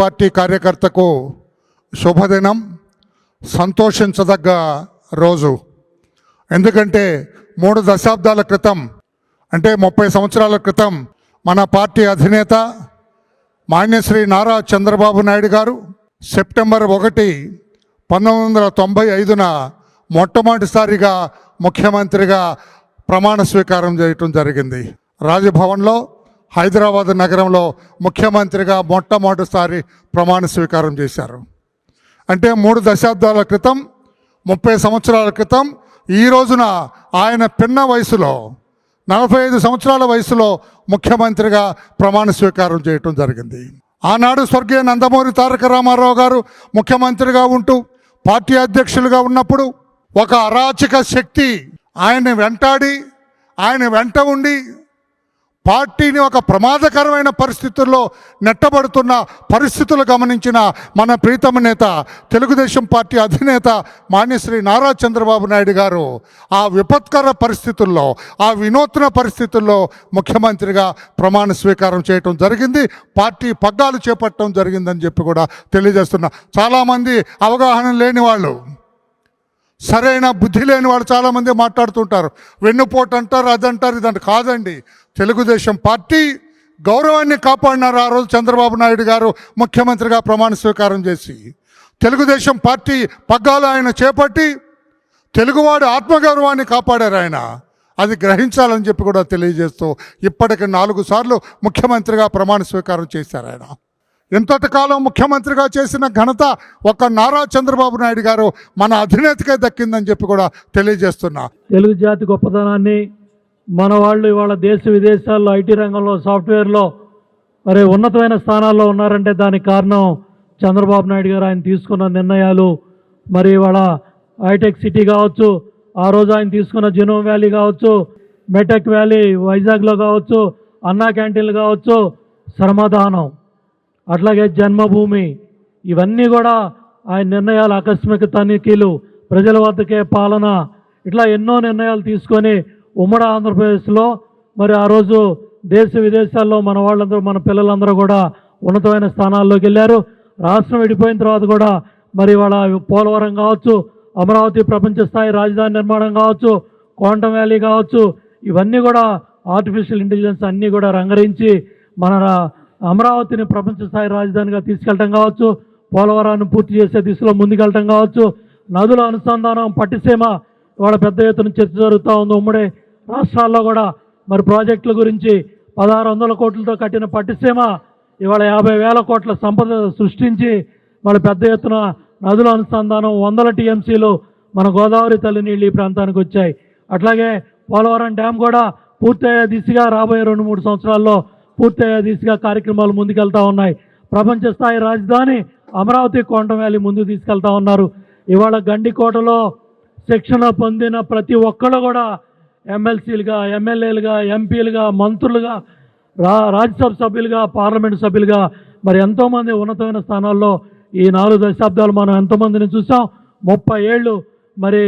Party కార్యకర్తకు శుభదినం. సంతోషించదగ్గ రోజు. ఎందుకంటే మూడు దశాబ్దాల క్రితం అంటే ముప్పై సంవత్సరాల క్రితం మన పార్టీ అధినేత మాన్యశ్రీ నారా చంద్రబాబు నాయుడు గారు సెప్టెంబర్ ఒకటి పంతొమ్మిది వందల తొంభై ఐదున మొట్టమొదటిసారిగా ముఖ్యమంత్రిగా ప్రమాణ స్వీకారం చేయటం జరిగింది. రాజభవన్లో హైదరాబాద్ నగరంలో ముఖ్యమంత్రిగా మొట్టమొదటిసారి ప్రమాణ స్వీకారం చేశారు. అంటే మూడు దశాబ్దాల క్రితం ముప్పై సంవత్సరాల క్రితం ఈ రోజున ఆయన పిన్న వయసులో నలభై ఐదు సంవత్సరాల వయసులో ముఖ్యమంత్రిగా ప్రమాణ స్వీకారం చేయటం జరిగింది. ఆనాడు స్వర్గీయ నందమూరి తారక రామారావు గారు ముఖ్యమంత్రిగా ఉంటూ పార్టీ అధ్యక్షులుగా ఉన్నప్పుడు ఒక అరాచక శక్తి ఆయన వెంటాడి ఆయన వెంట ఉండి పార్టీని ఒక ప్రమాదకరమైన పరిస్థితుల్లో నెట్టబడుతున్న పరిస్థితులు గమనించిన మన ప్రీతమ నేత తెలుగుదేశం పార్టీ అధినేత మాన్యశ్రీ నారా చంద్రబాబు నాయుడు గారు ఆ విపత్కర పరిస్థితుల్లో ఆ వినూత్న పరిస్థితుల్లో ముఖ్యమంత్రిగా ప్రమాణ స్వీకారం చేయటం జరిగింది. పార్టీ పగ్గాలు చేపట్టడం జరిగిందని చెప్పి కూడా తెలియజేస్తున్నా. చాలామంది అవగాహన లేని వాళ్ళు. సరైన బుద్ధి లేని వాళ్ళు చాలామంది మాట్లాడుతుంటారు. వెన్నుపోటు అంటారు అదంటారు ఇదంట కాదండి. తెలుగుదేశం పార్టీ గౌరవాన్ని కాపాడినారు ఆ రోజు చంద్రబాబు నాయుడు గారు ముఖ్యమంత్రిగా ప్రమాణ స్వీకారం చేసి. తెలుగుదేశం పార్టీ పగ్గాలు ఆయన చేపట్టి తెలుగువాడు ఆత్మగౌరవాన్ని కాపాడారు ఆయన. అది గ్రహించాలని చెప్పి కూడా తెలియజేస్తూ ఇప్పటికి నాలుగు సార్లు ముఖ్యమంత్రిగా ప్రమాణ స్వీకారం చేశారు ఆయన. ఇంతటికాలం ముఖ్యమంత్రిగా చేసిన ఘనత ఒక నారా చంద్రబాబు నాయుడు గారు మన అధినేతకే దక్కిందని చెప్పి కూడా తెలియజేస్తున్నా. తెలుగు జాతి గొప్పతనాన్ని మన వాళ్ళు ఇవాళ దేశ విదేశాల్లో ఐటీ రంగంలో సాఫ్ట్వేర్లో మరి ఉన్నతమైన స్థానాల్లో ఉన్నారంటే దానికి కారణం చంద్రబాబు నాయుడు గారు ఆయన తీసుకున్న నిర్ణయాలు. మరి ఇవాళ హైటెక్ సిటీ కావచ్చు ఆ రోజు ఆయన తీసుకున్న జెనోమ్ వ్యాలీ కావచ్చు మెటెక్ వ్యాలీ వైజాగ్లో కావచ్చు అన్నా క్యాంటీన్లు కావచ్చు శ్రమదానం అట్లాగే జన్మభూమి ఇవన్నీ కూడా ఆయన నిర్ణయాలు ఆకస్మిక తనిఖీలు ప్రజల వద్దకే పాలన. ఇట్లా ఎన్నో నిర్ణయాలు తీసుకొని ఉమ్మడి ఆంధ్రప్రదేశ్లో మరి ఆ రోజు దేశ విదేశాల్లో మన వాళ్ళందరూ మన పిల్లలందరూ కూడా ఉన్నతమైన స్థానాల్లోకి వెళ్ళారు. రాష్ట్రం విడిపోయిన తర్వాత కూడా మరి వాళ్ళ పోలవరం కావచ్చు అమరావతి ప్రపంచ స్థాయి రాజధాని నిర్మాణం కావచ్చు క్వాంటమ్ వ్యాలీ కావచ్చు ఇవన్నీ కూడా ఆర్టిఫిషియల్ ఇంటెలిజెన్స్ అన్నీ కూడా రంగరించి మన అమరావతిని ప్రపంచ స్థాయి రాజధానిగా తీసుకెళ్ళటం కావచ్చు పోలవరాన్ని పూర్తి చేసే దిశలో ముందుకెళ్ళటం కావచ్చు నదుల అనుసంధానం పట్టిసీమ ఇవాళ పెద్ద ఎత్తున చర్చ జరుగుతూ ఉంది. ఉమ్మడి రాష్ట్రాల్లో కూడా మరి ప్రాజెక్టుల గురించి పదహారు వందల కోట్లతో కట్టిన పట్టిసీమ ఇవాళ యాభై వేల కోట్ల సంపద సృష్టించి వాళ్ళ పెద్ద ఎత్తున నదుల అనుసంధానం వందల టీఎంసీలు మన గోదావరి తల్లి నీళ్ళు ఈ ప్రాంతానికి వచ్చాయి. అట్లాగే పోలవరం డ్యామ్ కూడా పూర్తయ్యే దిశగా రాబోయే రెండు మూడు సంవత్సరాల్లో పూర్తయ్యే దిశగా కార్యక్రమాలు ముందుకెళ్తా ఉన్నాయి. ప్రపంచ స్థాయి రాజధాని అమరావతి కోంటం వ్యాలీ ముందుకు తీసుకెళ్తా ఉన్నారు. ఇవాళ గండికోటలో శిక్షణ పొందిన ప్రతి ఒక్కళ్ళు కూడా ఎమ్మెల్సీలుగా ఎమ్మెల్యేలుగా ఎంపీలుగా మంత్రులుగా రా రాజ్యసభ సభ్యులుగా పార్లమెంటు సభ్యులుగా మరి ఎంతోమంది ఉన్నతమైన స్థానాల్లో ఈ నాలుగు దశాబ్దాలు మనం ఎంతోమందిని చూసాం. ముప్పై ఏళ్ళు మరి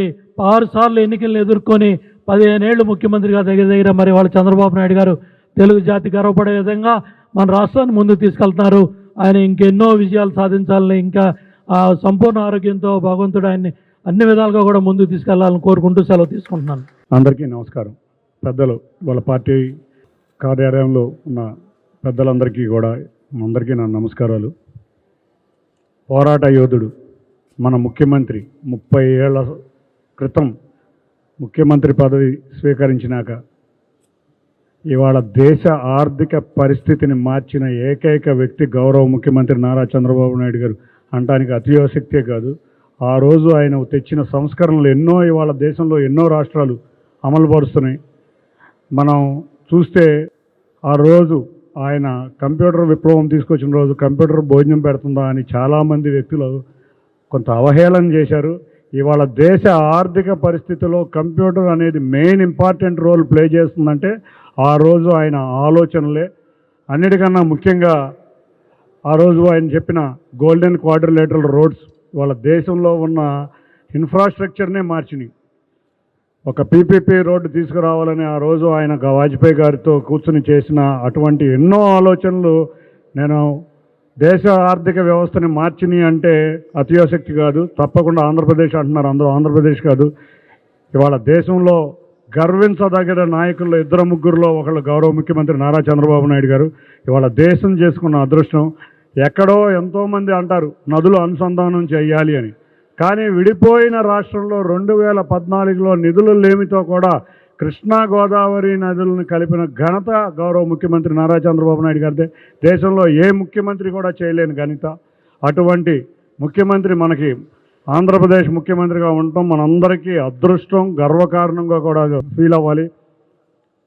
ఆరు సార్లు ఎన్నికలను ఎదుర్కొని పదిహేను ఏళ్ళు ముఖ్యమంత్రిగా దగ్గర దగ్గర మరి వాళ్ళ చంద్రబాబు నాయుడు గారు తెలుగు జాతి గర్వపడే విధంగా మన రాష్ట్రాన్ని ముందుకు తీసుకెళ్తున్నారు. ఆయన ఇంకెన్నో విజయాలు సాధించాలని ఇంకా సంపూర్ణ ఆరోగ్యంతో భగవంతుడు ఆయన్ని అన్ని విధాలుగా కూడా ముందుకు తీసుకెళ్ళాలని కోరుకుంటూ సెలవు తీసుకుంటున్నాను. అందరికీ నమస్కారం. పెద్దలు వాళ్ళ పార్టీ కార్యాలయంలో ఉన్న పెద్దలందరికీ కూడా అందరికీ నా నమస్కారాలు. పోరాట యోధుడు మన ముఖ్యమంత్రి ముప్పై ఏళ్ళ క్రితం ముఖ్యమంత్రి పదవి స్వీకరించినాక ఇవాళ దేశ ఆర్థిక పరిస్థితిని మార్చిన ఏకైక వ్యక్తి గౌరవ ముఖ్యమంత్రి నారా చంద్రబాబు నాయుడు గారు. అంటానికి అతియోశక్తే కాదు. ఆ రోజు ఆయన తెచ్చిన సంస్కరణలు ఎన్నో ఇవాళ దేశంలో ఎన్నో రాష్ట్రాలు అమలు పరుస్తున్నాయి. మనం చూస్తే ఆ రోజు ఆయన కంప్యూటర్ విప్లవం తీసుకొచ్చిన రోజు కంప్యూటర్ భోజనం పెడుతుందా అని చాలామంది వ్యక్తులు కొంత అవహేళన చేశారు. ఇవాళ దేశ ఆర్థిక పరిస్థితిలో కంప్యూటర్ అనేది మెయిన్ ఇంపార్టెంట్ రోల్ ప్లే చేస్తుందంటే ఆ రోజు ఆయన ఆలోచనలే. అన్నిటికన్నా ముఖ్యంగా ఆ రోజు ఆయన చెప్పిన గోల్డెన్ క్వాడ్రిలేటరల్ రోడ్స్ వాళ్ళ దేశంలో ఉన్న ఇన్ఫ్రాస్ట్రక్చర్నే మార్చినాయి. ఒక పీపీపీ రోడ్డు తీసుకురావాలని ఆ రోజు ఆయన వాజ్పేయి గారితో కూర్చుని చేసిన అటువంటి ఎన్నో ఆలోచనలు నేను దేశ ఆర్థిక వ్యవస్థని మార్చిని అంటే అతియోశక్తి కాదు. తప్పకుండా ఆంధ్రప్రదేశ్ అంటున్నారు అందరూ. ఆంధ్రప్రదేశ్ కాదు. ఇవాళ దేశంలో గర్వించదగిన నాయకుల్లో ఇద్దరు ముగ్గురులో ఒకళ్ళు గౌరవ ముఖ్యమంత్రి నారా చంద్రబాబు నాయుడు గారు. ఇవాళ దేశం చేసుకున్న అదృష్టం ఎక్కడో ఎంతోమంది అంటారు నదులు అనుసంధానం చేయాలి అని. కానీ విడిపోయిన రాష్ట్రంలో రెండు వేల పద్నాలుగులో నిధులు లేమితో కూడా కృష్ణా గోదావరి నదులను కలిపిన ఘనత గౌరవ ముఖ్యమంత్రి నారా చంద్రబాబు నాయుడు గారిదే. దేశంలో ఏ ముఖ్యమంత్రి కూడా చేయలేని ఘనత. అటువంటి ముఖ్యమంత్రి మనకి ఆంధ్రప్రదేశ్ ముఖ్యమంత్రిగా ఉండటం మనందరికీ అదృష్టం గర్వకారణంగా కూడా ఫీల్ అవ్వాలి.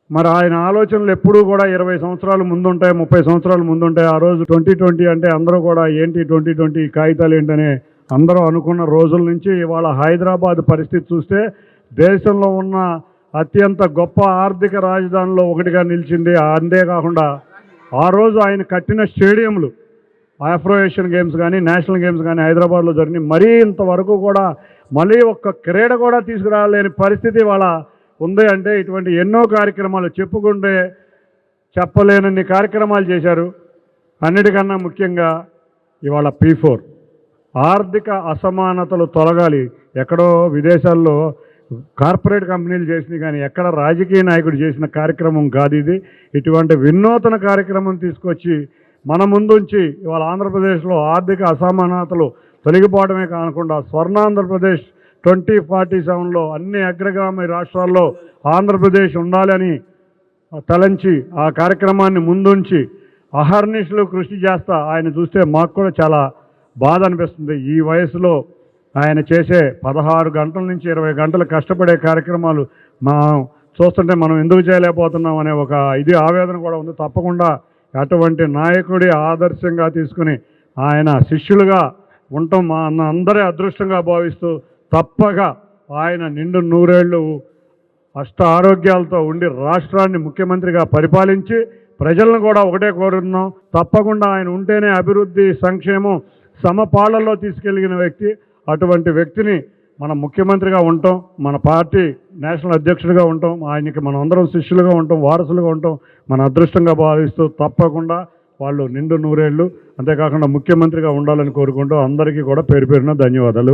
మరి ఆయన ఆలోచనలు ఎప్పుడూ కూడా ఇరవై సంవత్సరాలు ముందుంటాయి ముప్పై సంవత్సరాలు ముందుంటాయి. ఆ రోజు ట్వంటీ ట్వంటీ అంటే అందరూ కూడా ఏంటి ట్వంటీ ట్వంటీ కాగితాలు ఏంటనే అందరూ అనుకున్న రోజుల నుంచి ఇవాళ హైదరాబాద్ పరిస్థితి చూస్తే దేశంలో ఉన్న అత్యంత గొప్ప ఆర్థిక రాజధానిలో ఒకటిగా నిలిచింది అంతేకాకుండా ఆ రోజు ఆయన కట్టిన స్టేడియంలు ఆఫ్రో ఏషియన్ గేమ్స్ కానీ నేషనల్ గేమ్స్ కానీ హైదరాబాద్లో జరిగినాయి. మరీ ఇంతవరకు కూడా మళ్ళీ ఒక్క క్రీడ కూడా తీసుకురాలేని పరిస్థితి వాళ్ళ ఉంది అంటే ఇటువంటి ఎన్నో కార్యక్రమాలు చెప్పుకుంటే చెప్పలేనన్ని కార్యక్రమాలు చేశారు. అన్నిటికన్నా ముఖ్యంగా ఇవాళ పీ ఫోర్ ఆర్థిక అసమానతలు తొలగాలి. ఎక్కడో విదేశాల్లో కార్పొరేట్ కంపెనీలు చేసినాయి కానీ ఎక్కడ రాజకీయ నాయకుడు చేసిన కార్యక్రమం కాదు ఇది. ఇటువంటి వినూతన కార్యక్రమం తీసుకొచ్చి మన ముందుంచి ఇవాళ ఆంధ్రప్రదేశ్లో ఆర్థిక అసమానతలు తొలగిపోవడమే కాకుండా స్వర్ణాంధ్రప్రదేశ్ ట్వంటీ ఫార్టీ సెవెన్లో అన్ని అగ్రగామి రాష్ట్రాల్లో ఆంధ్రప్రదేశ్ ఉండాలని తలంచి ఆ కార్యక్రమాన్ని ముందుంచి అహర్నిశలు కృషి చేస్తా ఆయన చూస్తే మాకు కూడా చాలా బాధ అనిపిస్తుంది. ఈ వయసులో ఆయన చేసే పదహారు గంటల నుంచి ఇరవై గంటలు కష్టపడే కార్యక్రమాలు మా చూస్తుంటే మనం ఎందుకు చేయలేకపోతున్నాం అనే ఒక ఇది ఆవేదన కూడా ఉంది. తప్పకుండా అటువంటి నాయకుడి ఆదర్శంగా తీసుకుని ఆయన శిష్యులుగా ఉండటం మా అందరి అదృష్టంగా భావిస్తూ తప్పగా ఆయన నిండు నూరేళ్ళు అష్ట ఆరోగ్యాలతో ఉండి రాష్ట్రాన్ని ముఖ్యమంత్రిగా పరిపాలించి ప్రజలను కూడా ఒకటే కోరుతున్నాం. తప్పకుండా ఆయన ఉంటేనే అభివృద్ధి సంక్షేమం సమపాళ్ళలో తీసుకెళ్ళిన వ్యక్తి. అటువంటి వ్యక్తిని మన ముఖ్యమంత్రిగా ఉంటాం మన పార్టీ నేషనల్ అధ్యక్షుడిగా ఉంటాం ఆయనకి మనం అందరం శిష్యులుగా ఉంటాం వారసులుగా ఉంటాం మన అదృష్టంగా భావిస్తూ తప్పకుండా వాళ్ళు నిండు నూరేళ్ళు. అంతేకాకుండా ముఖ్యమంత్రిగా ఉండాలని కోరుకుంటూ అందరికీ కూడా పేరు పేరున ధన్యవాదాలు.